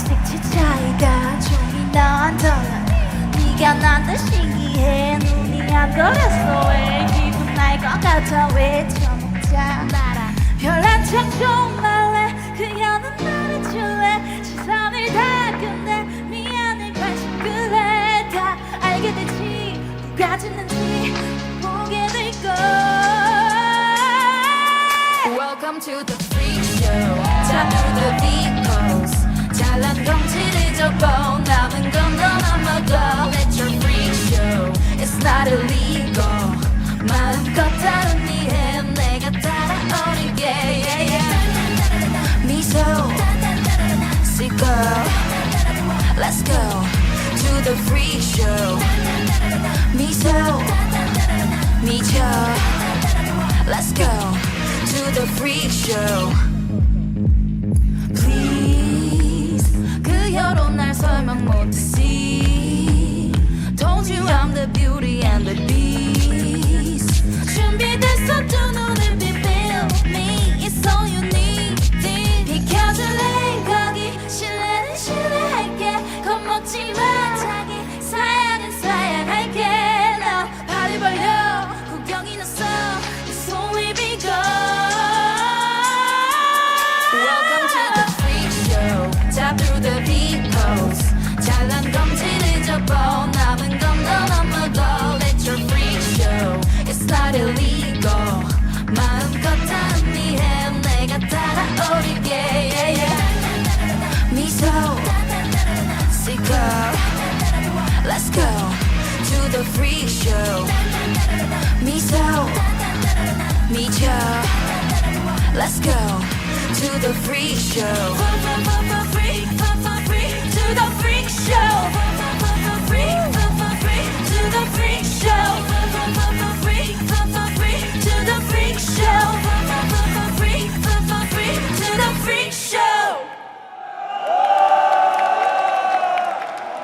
색채 차이가 좀이 나한다면 네가 나한테 신기해. 눈이 안 가렸어. 왜 기분 날것 같아? 왜 처먹자 나랑 별난 척좀 말래? 그녀는 나를 줄래 시선을 다 끝내 미안해. 관심 그래. 다 알게 되지. 누가 짓는지 보게 될걸. Welcome to the freak show. the freak show. 미소. 미쳐. Let's go to the freak show. Please, 그 여론 날 설명 못했지. show Me too. Me too. Let's go to the free show